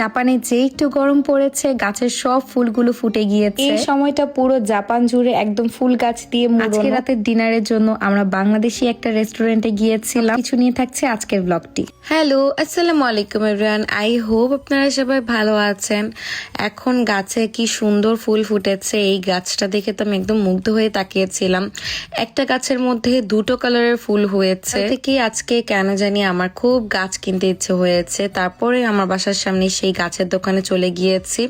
জাপানে যে একটু গরম পড়েছে গাছের সব ফুলগুলো ফুটে গিয়েছে। এই সময়টা পুরো জাপান জুড়ে একদম ফুল গাছ দিয়ে আজকে রাতের ডিনারের জন্য আমরা বাংলাদেশি একটা রেস্টুরেন্টে গিয়েছিলাম। কিছু নিয়ে থাকছে আজকের ব্লগটি হ্যালো আসসালামু আলাইকুম এভরিওয়ান আই হোপ আপনারা সবাই ভালো আছেন। এখন গাছে কি সুন্দর ফুল ফুটেছে এই গাছটা দেখে তো আমি একদম মুগ্ধ হয়ে তাকিয়েছিলাম। একটা গাছের মধ্যে দুটো কালারের ফুল হয়েছে। থেকে আজকে কেন জানি আমার খুব গাছ কিনতে ইচ্ছে হয়েছে। তারপরে আমার বাসার সামনে সেই গাছের দোকানে চলে গিয়েছি।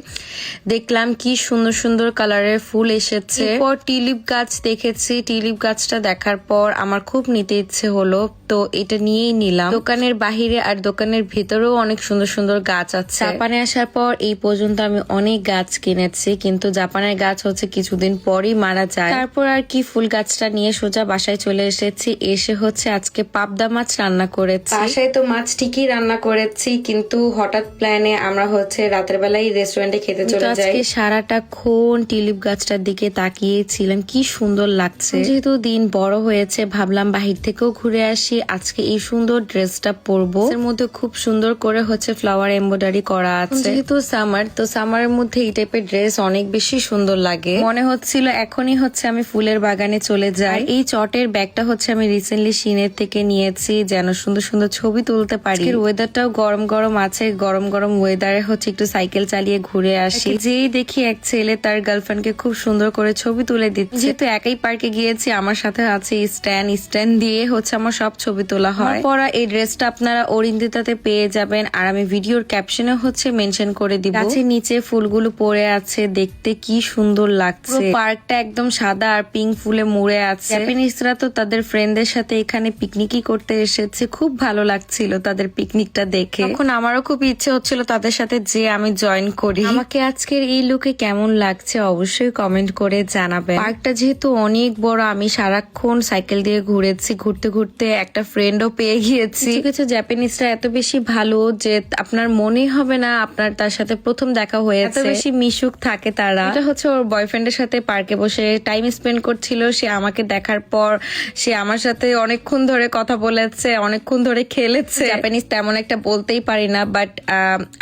দেখলাম কি সুন্দর সুন্দর কালারের ফুল এসেছে। টিলিপ গাছ দেখেছি। টিলিপ গাছটা দেখার পর আমার খুব নিতে ইচ্ছে হলো। তো এটা নিয়েই নিলাম। দোকানের বাহিরে আর দোকানের ভেতরেও অনেক সুন্দর সুন্দর গাছ আছে। জাপানে আসার পর এই পর্যন্ত আমি অনেক গাছ কিনেছি কিন্তু জাপানের গাছ হচ্ছে কিছুদিন পরই মারা যায়। তারপর আর কি ফুল গাছটা নিয়ে সোজা বাসায় চলে এসেছি। এসে হচ্ছে আজকে পাবদা মাছ রান্না করেছি। বাসায় তো মাছ ঠিকই রান্না করেছি কিন্তু হঠাৎ প্ল্যানে আমরা হচ্ছে রাতের বেলায় রেস্টুরেন্টে খেতে চলে যাই। আজকে সারাটা ক্ষণ টিলিপ গাছটার দিকে তাকিয়েছিলাম কি সুন্দর লাগছে। যেহেতু দিন বড় হয়েছে ভাবলাম বাহির থেকেও ঘুরে আসি। আজকে এই সুন্দর ড্রেসটা পরবো। এর মধ্যে খুব সুন্দর করে হচ্ছে ফ্লাওয়ার এমব্রয়ডারি করা আছে। যেহেতু সামার তো সামারের মধ্যে এই টাইপের ড্রেস অনেক বেশি সুন্দর লাগে। মনে হচ্ছিল এখনই হচ্ছে আমি ফুলের বাগানে চলে যাই। এই চটের ব্যাগটা হচ্ছে আমি রিসেন্টলি সিনের থেকে নিয়েছি যেন সুন্দর সুন্দর ছবি তুলতে পারি। ওয়েদারটাও গরম গরম আছে গরম গরম ওয়েদারে হচ্ছে একটু সাইকেল চালিয়ে ঘুরে আসি। যেই দেখি এক ছেলে তার গার্লফ্রেন্ডকে খুব সুন্দর করে ছবি তুলে দিচ্ছে। যেহেতু একাই পার্কে গিয়েছি আমার সাথে আছে স্ট্যান্ড স্ট্যান্ড দিয়ে হচ্ছে আমার সব ছবি তোলা হয়। পরা এই ড্রেসটা আপনারা অরিন্দিতাতে পেয়ে যাবেন। আর আমি ভিডিওর ক্যাপশনে হচ্ছে মেনশন করে দিব। গাছের নিচে ফুলগুলো পড়ে আছে দেখতে কি সুন্দর লাগছে। পার্কটা একদম সাদা আর পিঙ্ক ফুলে মুড়ে আছে। জাপানিজরা তো তাদের ফ্রেন্ডদের সাথে এখানে পিকনিকই করতে এসেছে। খুব ভালো লাগছিল তাদের পিকনিকটা দেখে। এখন আমারও খুব ইচ্ছে হচ্ছিল তাদের সাথে যে আমি জয়েন করি। আমাকে আজকের এই লুকে কেমন লাগছে অবশ্যই কমেন্ট করে জানাবেন। পার্কটা যেহেতু অনেক বড় আমি সারাক্ষণ সাইকেল দিয়ে ঘুরেছি। ঘুরতে ঘুরতে একটা ফ্রেন্ডও পেয়ে গিয়েছি। কিছু কিছু জাপানিজরা এত বেশি ভালো যে আপনার মনে হবে না আপনার তার সাথে প্রথম দেখা হয়েছে। এত বেশি মিশুক থাকে তারা। এটা হচ্ছে ওর বয়ফ্রেন্ডের সাথে পার্কে বসে টাইম স্পেন্ড করছিল। সে আমাকে দেখার পর সে আমার সাথে অনেকক্ষণ ধরে কথা বলেছে অনেকক্ষণ ধরে খেলেছে। জাপানিজ তেমন একটা বলতেই পারি না বাট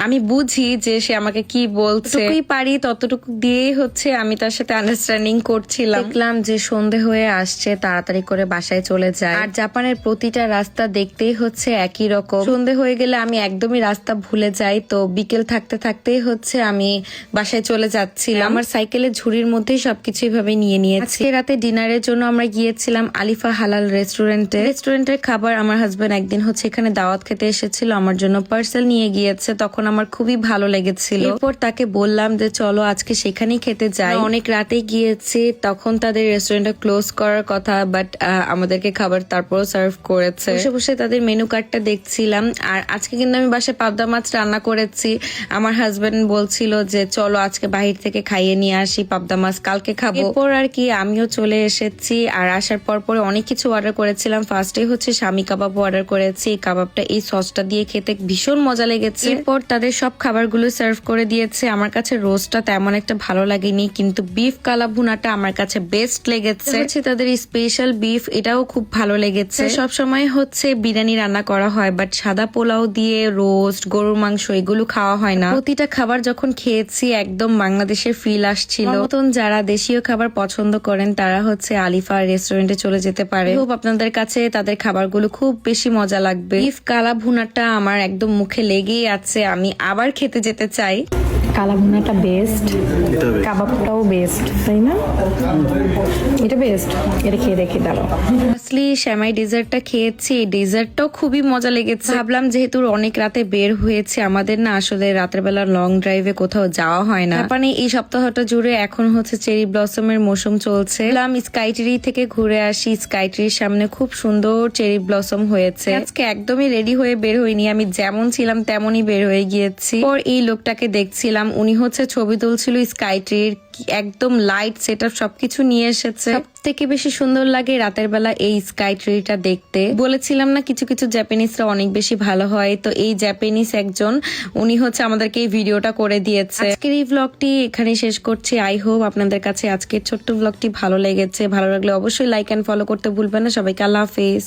আমি বুঝি যে সে আমাকে কি বলছে। পারি ততটুকু দিয়েই হচ্ছে আমি তার সাথে আন্ডারস্ট্যান্ডিং করছিলাম। দেখলাম যে সন্ধে হয়ে আসছে তাড়াতাড়ি করে বাসায় চলে যায়। আর জাপানের প্রতিটা রাস্তা দেখতেই হচ্ছে একই রকম। সন্ধে হয়ে গেলে আমি একদমই রাস্তা ভুলে যাই তো বিকেল থাকতে থাকতেই হচ্ছে আমি বাসায় চলে যাচ্ছিলাম। আমার সাইকেলের ঝুড়ির মধ্যেই সবকিছু এভাবে নিয়ে নিয়েছি। রাতে ডিনারের জন্য আমরা গিয়েছিলাম আলিফা হালাল রেস্টুরেন্টে। রেস্টুরেন্টের খাবার আমার হাজবেন্ড একদিন হচ্ছে এখানে দাওয়াত খেতে এসেছিল আমার জন্য পার্সেল নিয়ে গিয়েছে তখন আমার খুবই ভালো লেগেছিল। এরপর তাকে বললাম যে চলো আজকে সেখানেই খেতে যাই। অনেক রাতে গিয়েছি তখন তাদের রেস্টুরেন্টটা ক্লোজ করার কথা বাট আমাদেরকে খাবার তারপরও সার্ভ করেছে। বসে বসে তাদের মেনু কার্ডটা দেখছিলাম। আর আজকে কিন্তু আমি বাসায় পাবদা মাছ রান্না করেছি। আমার হাজবেন্ড বলছিল যে চলো আজকে বাহির থেকে খাইয়ে নিয়ে আসি পাবদা মাছ কালকে খাব। এরপর আর কি? আমিও চলে এসেছি। আর আসার পর পরে অনেক কিছু অর্ডার করেছিলাম। ফার্স্টে হচ্ছে স্বামী কাবাব অর্ডার করেছি। এই কাবাবটা এই সসটা দিয়ে খেতে ভীষণ মজা লেগেছে। এরপর তাদের সব খাবারগুলো সার্ভ করে দিয়েছে। আমার কাছে রোস্টটা তেমন একটা ভালো লাগেনি কিন্তু বিফ কালা ভুনাটা আমার কাছে বেস্ট লেগেছে। তাদের স্পেশাল বিফ এটাও খুব ভালো লেগেছে। সব সময় হচ্ছে বিরিয়ানি রান্না করা হয় বাট সাদা পোলাও দিয়ে রোস্ট গরুর মাংস এগুলো খাওয়া হয় না। প্রতিটা খাবার যখন খেয়েছি, একদম বাংলাদেশের ফিল আসছিল। মতন যারা দেশীয় খাবার পছন্দ করেন, তারা হচ্ছে আলিফা রেস্টুরেন্টে চলে যেতে পারে। খুব আপনাদের কাছে তাদের খাবারগুলো খুব বেশি মজা লাগবে। বিফ কালা ভুনাটা আমার একদম মুখে লেগেই আছে, আমি আবার খেতে যেতে চাই। কালা ভুনাটা বেস্ট কাবাবটাও বেস্ট তাই না? এটা বেস্ট এটা খেয়ে দেখি দাঁড়াও। আসলে শ্যামাই ডেজার্টটা খেয়েছি ডেজার্টটাও খুবই মজা লেগেছে। ভাবলাম যেহেতু অনেক রাতে বের হয়েছে আমাদের না আসলে রাতের বেলা লং ড্রাইভে কোথাও যাওয়া হয় না। মানে এই সপ্তাহটা জুড়ে এখন হচ্ছে চেরি ব্লসমের মৌসুম চলছে। ভাবলাম স্কাইট্রি থেকে ঘুরে আসি স্কাইট্রির সামনে খুব সুন্দর চেরি ব্লসম হয়েছে। আজকে একদমই রেডি হয়ে বের হইনি আমি যেমন ছিলাম তেমনই বের হয়ে গিয়েছি। পর এই লোকটাকে দেখছিলাম উনি হচ্ছে ছবি তুলছিল স্কাই ট্রির একদম লাইট সেট আপ সবকিছু নিয়ে এসেছে। সব থেকে বেশি সুন্দর লাগে রাতের বেলা এই স্কাই ট্রিটা দেখতে। বলেছিলাম না কিছু কিছু জাপানিজরা অনেক বেশি ভালো হয়, তো এই জাপানিজ একজন, উনি হচ্ছে আমাদেরকে এই ভিডিওটা করে দিয়েছে। আজকের এই ব্লগটি এখানে শেষ করছি। আই হোপ আপনাদের কাছে আজকের ছোট্ট ব্লগটি ভালো লেগেছে। ভালো লাগলে অবশ্যই লাইক এন্ড ফলো করতে ভুলবেন না। সবাইকে আল্লাহ হাফিজ।